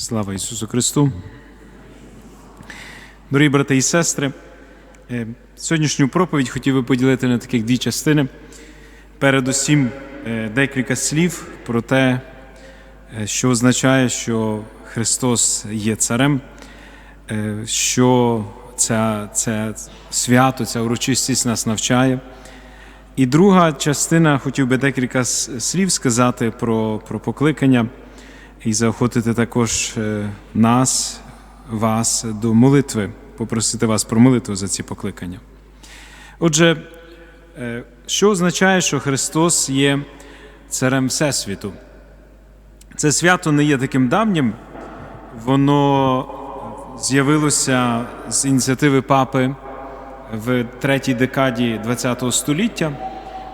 Слава Ісусу Христу. Дорогі брати і сестри, е, сьогоднішню проповідь хотів би поділити на таких дві частини. Передусім, е, декілька слів про те, е, що означає, що Христос є царем, що це, це свято, ця урочистість нас навчає. І друга частина хотів би декілька слів сказати про, про покликання і заохотити також е, нас, вас до молитви, попросити вас про молитву за ці покликання. Отже, е, що означає, що Христос є царем Всесвіту? Це свято не є таким давнім, воно з'явилося з ініціативи папи в третій декаді ХХ століття,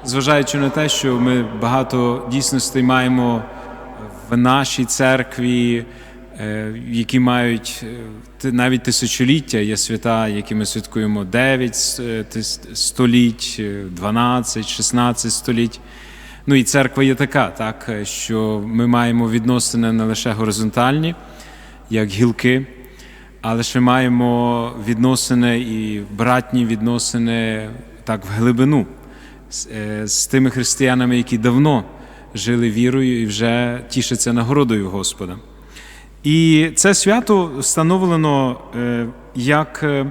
зважаючи на те, що ми багато дійсностей маємо в нашій церкві, е, які мають е, навіть тисячоліття, є свята, які ми святкуємо 9 століть, е, 12, 16 століть. Ну і церква є така, так, що ми маємо відносини не лише горизонтальні, як гілки, але ще маємо відносини і братні відносини так в глибину з, з тими християнами, які давно жили вірою і вже тішаться нагородою Господа. І це свято встановлено е, як е,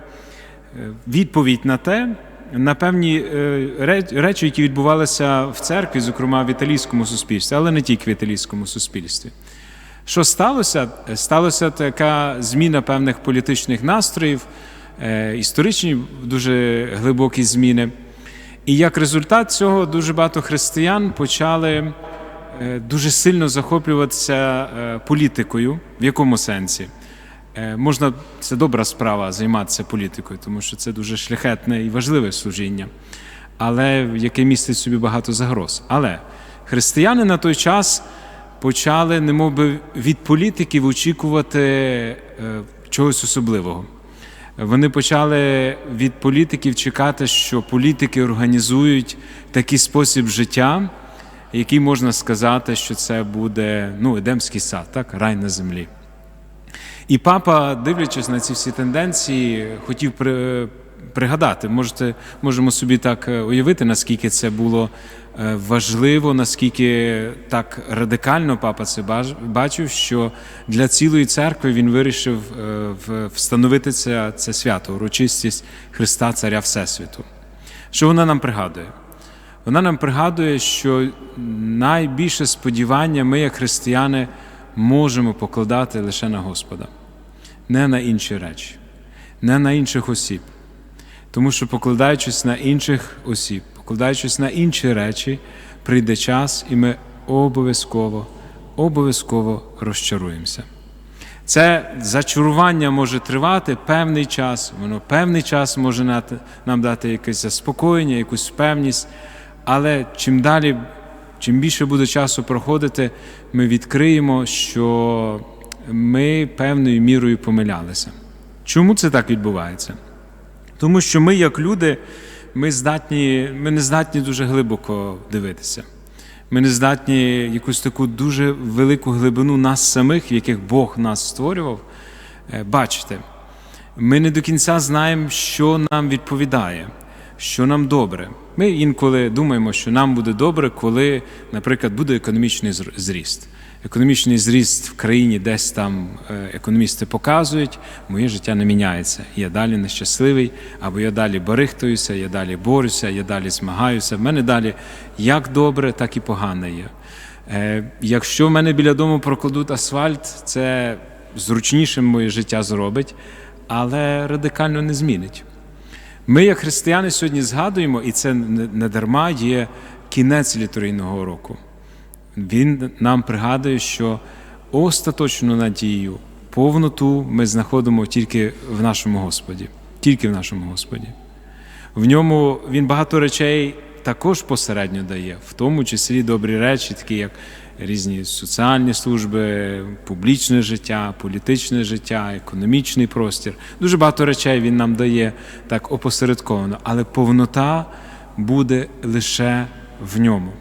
відповідь на те, на певні е, речі, які відбувалися в церкві, зокрема в італійському суспільстві, але не тільки в італійському суспільстві. Що сталося? Сталося така зміна певних політичних настроїв, історичні дуже глибокі зміни. І як результат цього дуже багато християн почали дуже сильно захоплюватися е, політикою. В якому сенсі? Е, Можна, це добра справа займатися політикою, тому що це дуже шляхетне і важливе служіння, але яке містить собі багато загроз. Але християни на той час почали, немов би, від політиків очікувати е, чогось особливого. Вони почали від політиків чекати, що політики організують такий спосіб життя, який можна сказати, що це буде ну, Едемський сад, так, рай на землі. І папа, дивлячись на ці всі тенденції, хотів при, пригадати. Можете, можемо собі так е, уявити, наскільки це було е, важливо, наскільки так радикально папа це бачив, що для цілої церкви він вирішив е, встановити це, це свято, урочистість Христа Царя Всесвіту. Що вона нам пригадує? Вона нам пригадує, що найбільше сподівання ми, як християни, можемо покладати лише на Господа, не на інші речі, не на інших осіб. Тому що, покладаючись на інших осіб, покладаючись на інші речі, прийде час, і ми обов'язково, обов'язково розчаруємося. Це зачарування може тривати певний час, воно певний час може нам дати якесь заспокоєння, якусь певність, але чим далі, чим більше буде часу проходити, ми відкриємо, що ми певною мірою помилялися. Чому це так відбувається? Тому що ми, як люди, ми, здатні, ми не здатні дуже глибоко дивитися. Ми не здатні якусь таку дуже велику глибину нас самих, в яких Бог нас створював, е, бачити. Ми не до кінця знаємо, що нам відповідає, що нам добре. Ми інколи думаємо, що нам буде добре, коли, наприклад, буде економічний зріст. Економічний зріст в країні десь там е, економісти показують, моє життя не міняється. Я далі нещасливий, або я далі барихтуюся, я далі борюся, я далі змагаюся. В мене далі як добре, так і погано є. Е, Якщо в мене біля дому прокладуть асфальт, це зручніше моє життя зробить, але радикально не змінить. Ми, як християни, сьогодні згадуємо, і це не дарма є кінець літургійного року. Він нам пригадує, що остаточну надію, повноту ми знаходимо тільки в нашому Господі, тільки в нашому Господі. В ньому він багато речей також посередньо дає, в тому числі добрі речі, такі як різні соціальні служби, публічне життя, політичне життя, економічний простір. Дуже багато речей він нам дає так опосередковано, але повнота буде лише в ньому.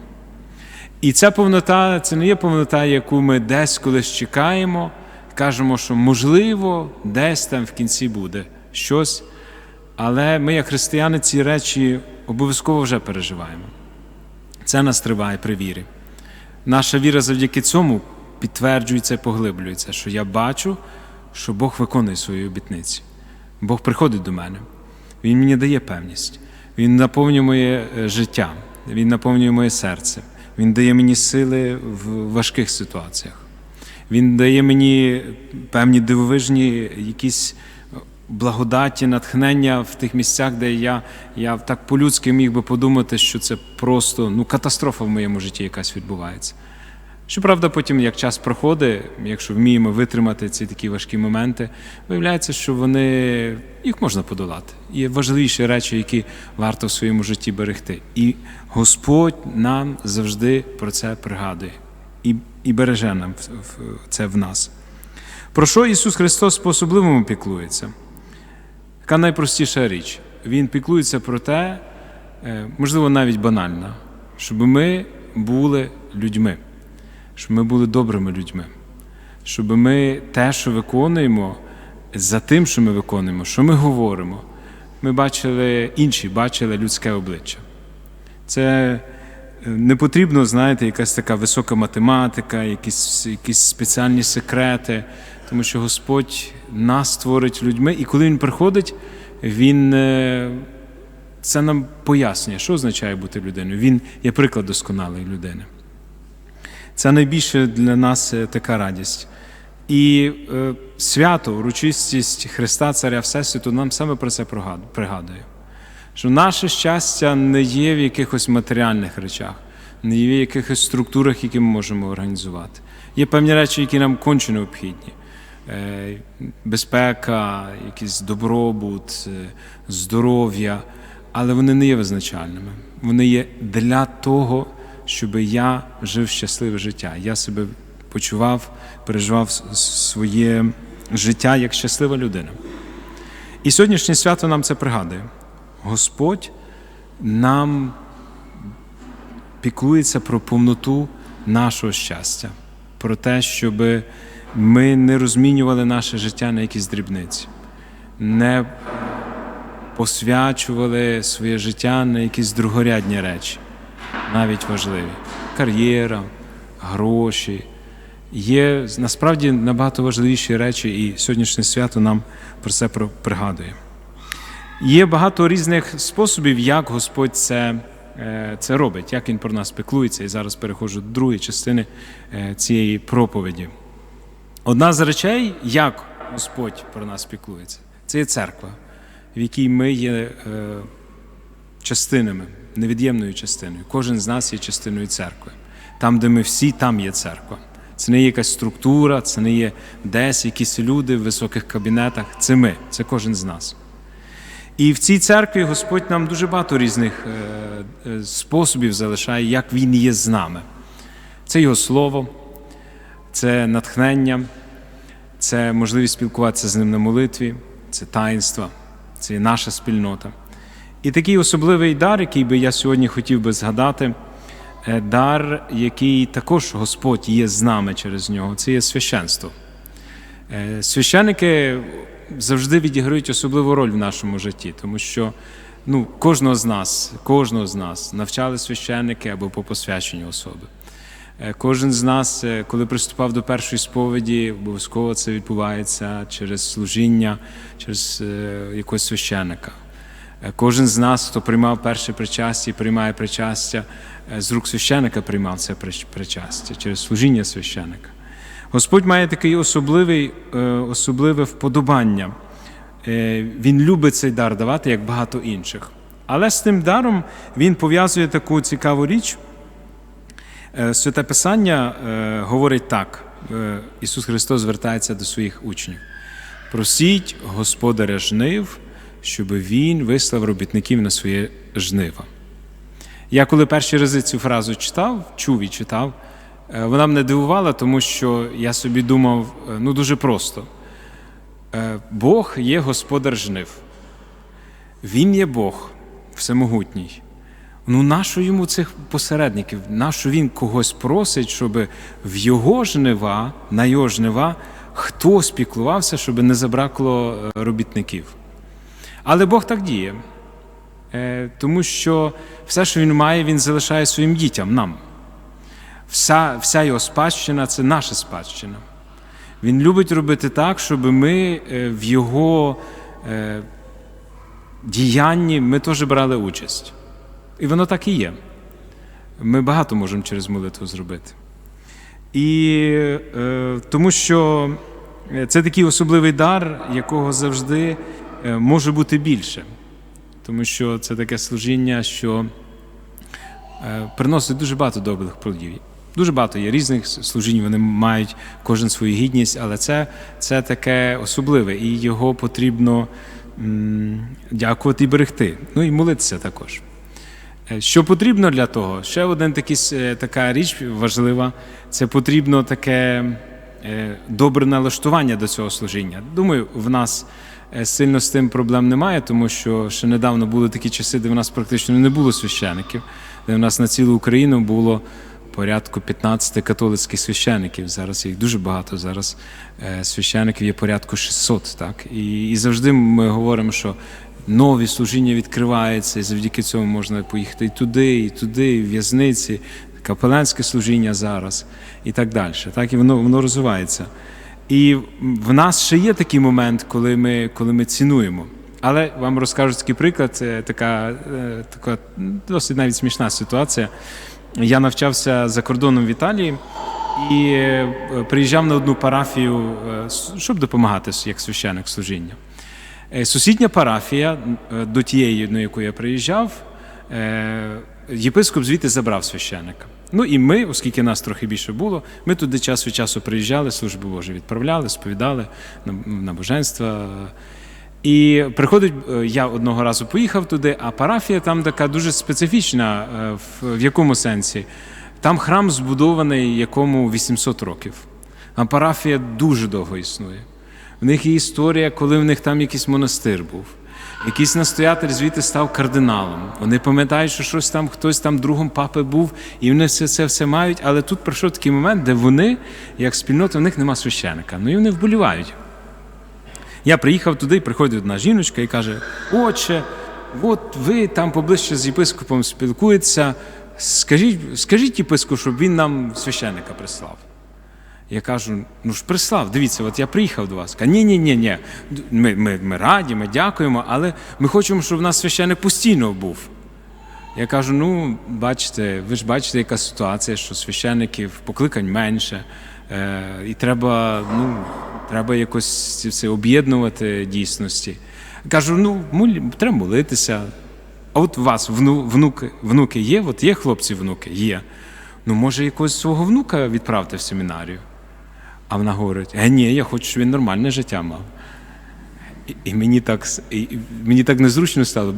І ця повнота це не є повнота, яку ми десь колись чекаємо, кажемо, що можливо, десь там в кінці буде щось, але ми, як християни, ці речі обов'язково вже переживаємо. Це нас триває при вірі. Наша віра завдяки цьому підтверджується поглиблюється, що я бачу, що Бог виконує свої обітниці. Бог приходить до мене. Він мені дає певність. Він наповнює моє е, життя, Він наповнює моє серце. Він дає мені сили в важких ситуаціях. Він дає мені певні дивовижні якісь благодаті, натхнення в тих місцях, де я, я так по-людськи міг би подумати, що це просто ну, катастрофа в моєму житті якась відбувається. Щоправда, потім, як час проходить, якщо вміємо витримати ці такі важкі моменти, виявляється, що вони їх можна подолати. Є важливіші речі, які варто в своєму житті берегти. І Господь нам завжди про це пригадує і, і береже нам це в нас. Про що Ісус Христос по-особливому піклується? Така найпростіша річ. Він піклується про те, е, можливо, навіть банально, щоб ми були людьми, щоб ми були добрими людьми, щоб ми те, що виконуємо, за тим, що ми виконуємо, що ми говоримо, ми бачили інші, бачили людське обличчя. Це е, не потрібно, знаєте, якась така висока математика, якісь, якісь спеціальні секрети, тому що Господь нас створить людьми, і коли Він приходить, Він е, це нам пояснює, що означає бути людиною. Він є приклад досконалої людини. Це найбільше для нас е, така радість. І е, свято, урочистість Христа, Царя Всесвіту нам саме про це пригадує. Що наше щастя не є в якихось матеріальних речах, не є в якихось структурах, які ми можемо організувати. Є певні речі, які нам конче необхідні. Е, Безпека, якийсь добробут, е, здоров'я, але вони не є визначальними. Вони є для того, щоб я жив щасливе життя. Я себе почував, переживав своє життя як щаслива людина. І сьогоднішнє свято нам це пригадує. Господь нам піклується про повноту нашого щастя, про те, щоб ми не розмінювали наше життя на якісь дрібниці, не посвячували своє життя на якісь другорядні речі, навіть важливі. Кар'єра, гроші. Є насправді набагато важливіші речі, і сьогоднішнє свято нам про це пригадує. Є багато різних способів, як Господь це, е, це робить, як Він про нас піклується. І зараз переходжу до другої частини е, цієї проповіді. Одна з речей, як Господь про нас піклується, це є церква, в якій ми є е, частинами, невід'ємною частиною. Кожен з нас є частиною церкви. Там, де ми всі, там є церква. Це не є якась структура, це не є десь якісь люди в високих кабінетах. Це ми, це кожен з нас. І в цій церкві Господь нам дуже багато різних е, е, способів залишає, як Він є з нами. Це Його слово, це натхнення, це можливість спілкуватися з ним на молитві, це таїнство, це наша спільнота. І такий особливий дар, який би я сьогодні хотів би згадати, е, дар, який також Господь є з нами через нього, це є священство. Е, Священники завжди відіграють особливу роль в нашому житті, тому що ну, кожного з нас, кожного з нас навчали священники або по посвяченню особи. Е, Кожен з нас, е, коли приступав до першої сповіді, обов'язково це відбувається через служіння, через е, якогось священника. Е, Кожен з нас, хто приймав перше причастя і приймає причастя, з рук священика приймав це причастя через служіння священика. Господь має такий особливий, особливе вподобання. Він любить цей дар давати, як багато інших. Але з тим даром він пов'язує таку цікаву річ. Е, Святе Писання е, говорить так: Е, Ісус Христос звертається до своїх учнів. Просіть Господаря жнив, щоб Він вислав робітників на своє жниво. Я коли перші рази цю фразу читав, чув і читав, вона мене дивувала, тому що я собі думав, ну дуже просто. Бог є господар жнив. Він є Бог всемогутній. Ну, нащо йому цих посередників? Нащо він когось просить, щоб в його жнива, на його жнива хто спіклувався, щоб не забракло е, робітників. Але Бог так діє, Е, тому що все, що він має, він залишає своїм дітям, нам. Вся, вся його спадщина це наша спадщина. Він любить робити так, щоб ми е, в його діянні ми теж брали участь. І воно так і є. Ми багато можемо через молитву зробити. І е, тому що це такий особливий дар, якого завжди е, може бути більше. Тому що це таке служіння, що е, приносить дуже багато добрих плодів. Дуже багато є різних служінь, вони мають кожен свою гідність, але це, це таке особливе, і його потрібно м, дякувати і берегти. Ну і молитися також. Е, Що потрібно для того? Ще один такий, така річ важлива це потрібно таке е, добре налаштування до цього служіння. Думаю, в нас е, сильно з тим проблем немає, тому що ще недавно були такі часи, де в нас практично не було священиків, де в нас на цілу Україну було порядку 15 католицьких священиків. Зараз їх дуже багато. Зараз е, священиків є порядку 600. Так? І, і завжди ми говоримо, що нові служіння відкриваються, і завдяки цьому можна поїхати і туди, і туди, і в в'язниці, капеланське служіння зараз і так далі. Так? І воно, воно розвивається. І в нас ще є такий момент, коли ми, коли ми цінуємо. Але вам розкажу такий приклад, це така, е, така досить навіть смішна ситуація. Я навчався за кордоном в Італії і е, приїжджав на одну парафію, е, щоб допомагати як священик служіння. Е, Сусідня парафія е, до тієї, на яку я приїжджав, е, єпископ звідти забрав священика. Ну і ми, оскільки нас трохи більше було, ми туди час від часу приїжджали, служби Божі відправляли, сповідали на набоженства. І приходить, я одного разу поїхав туди, а парафія там така дуже специфічна, в якому сенсі? Там храм збудований, якому 800 років. А парафія дуже довго існує. В них є історія, коли в них там якийсь монастир був. Якийсь настоятель звідти став кардиналом. Вони пам'ятають, що щось там, хтось там другом папи був, і вони все це все мають. Але тут пройшов такий момент, де вони, як спільнота, в них нема священика. Ну і вони вболівають. Я приїхав туди, приходить одна жіночка і каже: Отче, от ви там поближче з єпископом спілкуєтеся. Скажіть, скажіть єпископу, щоб він нам священика прислав. Я кажу: ну ж прислав, дивіться, от я приїхав до вас. Ні, ні, ні, ні. Ми, ми, ми раді, ми дякуємо, але ми хочемо, щоб в нас священик постійно був. Я кажу: ну, бачите, ви ж бачите, яка ситуація, що священиків покликань менше, е, і треба, ну, треба якось все об'єднувати дійсності. Кажу, ну, молі- треба молитися. А от у вас вну, внуки, внуки є? От є хлопці, внуки? Є. Ну, може, якогось свого внука відправте в семінарію. А вона говорить: е, ні, я хочу, щоб він нормальне життя мав. І, мені так і, мені так незручно стало.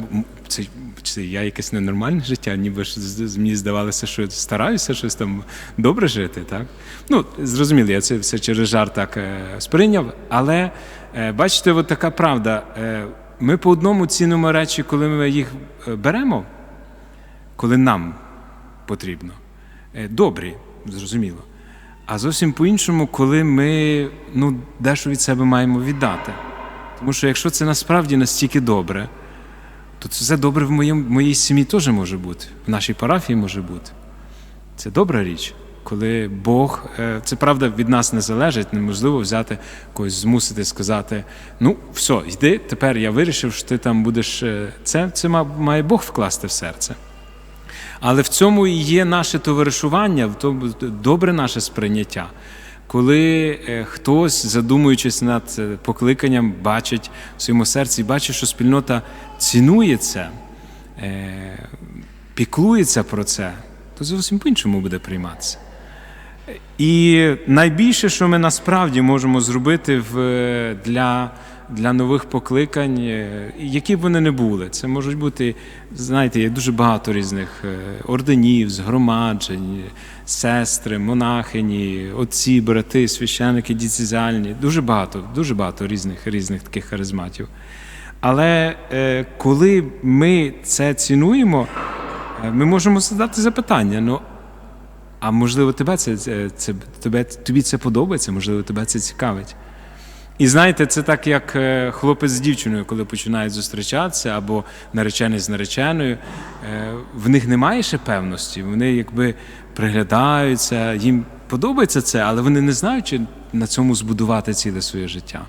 Це, це я якесь ненормальне життя, ніби ж мені здавалося, що стараюся щось там добре жити. Так? Ну, зрозуміло, я це все через жарт так е, сприйняв. Але е, бачите, от така правда. Е, ми по одному цінуємо речі, коли ми їх е, беремо, коли нам потрібно. Е, Добрі, зрозуміло. А зовсім по-іншому, коли ми ну, дещо від себе маємо віддати. Тому що якщо це насправді настільки добре, то це добре в моєму, моїй сім'ї теж може бути, в нашій парафії може бути. Це добра річ, коли Бог, е, це правда від нас не залежить, неможливо взяти когось, змусити сказати: ну, все, йди, тепер я вирішив, що ти там будеш. е, Це, це має Бог вкласти в серце. Але в цьому і є наше товаришування, добре наше сприйняття. Коли е, хтось, задумуючись над е, покликанням, бачить в своєму серці, бачить, що спільнота цінує це, е, піклується про це, то зовсім по-іншому буде прийматися. І найбільше, що ми насправді можемо зробити для, для нових покликань, е, які б вони не були, це можуть бути, знаєте, є дуже багато різних е, орденів, згромаджень, сестри, монахині, отці, брати, священники, діцезіальні, дуже багато, дуже багато різних, різних таких харизматів. Але е, коли ми це цінуємо, ми можемо задати запитання: ну, А можливо, тебе це, це, тобі це подобається, можливо, тебе це цікавить. І знаєте, це так, як е, хлопець з дівчиною, коли починають зустрічатися, або наречений з нареченою. Е, В них немає ще певності, вони якби приглядаються, їм подобається це, але вони не знають, чи на цьому збудувати ціле своє життя.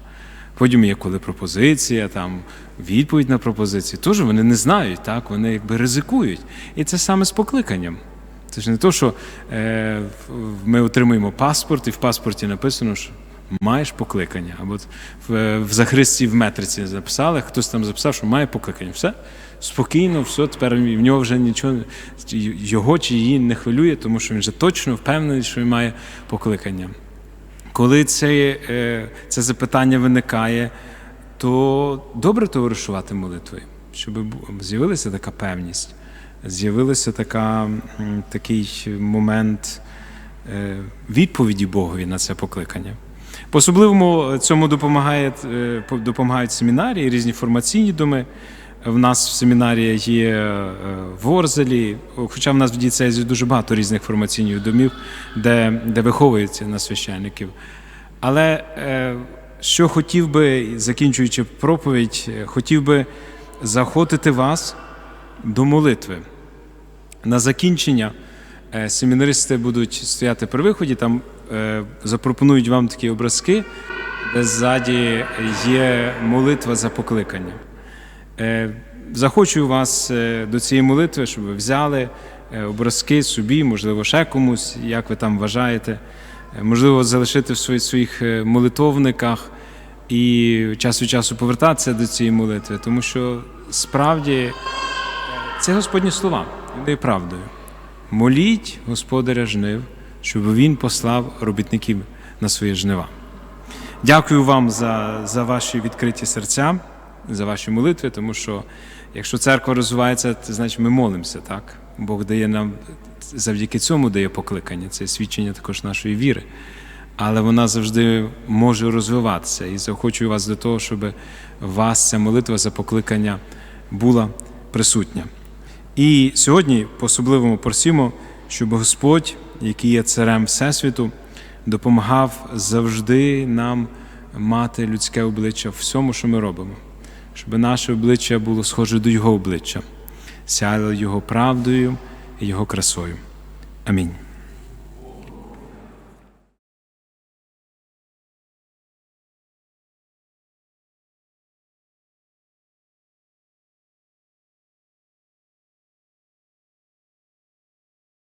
Потім є коли пропозиція, там відповідь на пропозицію. Теж вони не знають, так вони якби ризикують. І це саме з покликанням. Це ж не то, що е, ми отримуємо паспорт, і в паспорті написано, що маєш покликання. Або в, захристі в метриці записали, хтось там записав, що має покликання. Все спокійно, все, тепер в нього вже нічого його чи її не хвилює, тому що він вже точно впевнений, що він має покликання. Коли це, е, це запитання виникає, то добре товаришувати молитви, щоб з'явилася така певність, з'явився такий момент е, відповіді Богові на це покликання. По-особливому цьому допомагає, е, допомагають семінарії, різні формаційні доми. В нас в семінарії є е, в Орзелі, хоча в нас в дієцезі дуже багато різних формаційних домів, де, де виховуються на священників. Але е, що хотів би, закінчуючи проповідь, е, хотів би заохотити вас до молитви. На закінчення е, семінаристи будуть стояти при виході, там е, запропонують вам такі образки, де ззаді є молитва за покликання. Е, Захочу вас е, до цієї молитви, щоб ви взяли е, образки собі, можливо, ще комусь, як ви там вважаєте. Е, Можливо, залишити в своїх, е, молитовниках і час від часу повертатися до цієї молитви, тому що справді е, це Господні слова, вони правдою. Моліть Господаря жнив, щоб він послав робітників на свої жнива. Дякую вам за, за ваші відкриті серця, за ваші молитви, тому що якщо церква розвивається, це значить ми молимося, так? Бог дає нам завдяки цьому дає покликання. Це свідчення також нашої віри. Але вона завжди може розвиватися. І заохочую вас до того, щоб вас ця молитва за покликання була присутня. І сьогодні по-особливому просимо, щоб Господь, який є царем Всесвіту, допомагав завжди нам мати людське обличчя в всьому, що ми робимо, щоб наше обличчя було схоже до Його обличчя, сяяло Його правдою і Його красою. Амінь.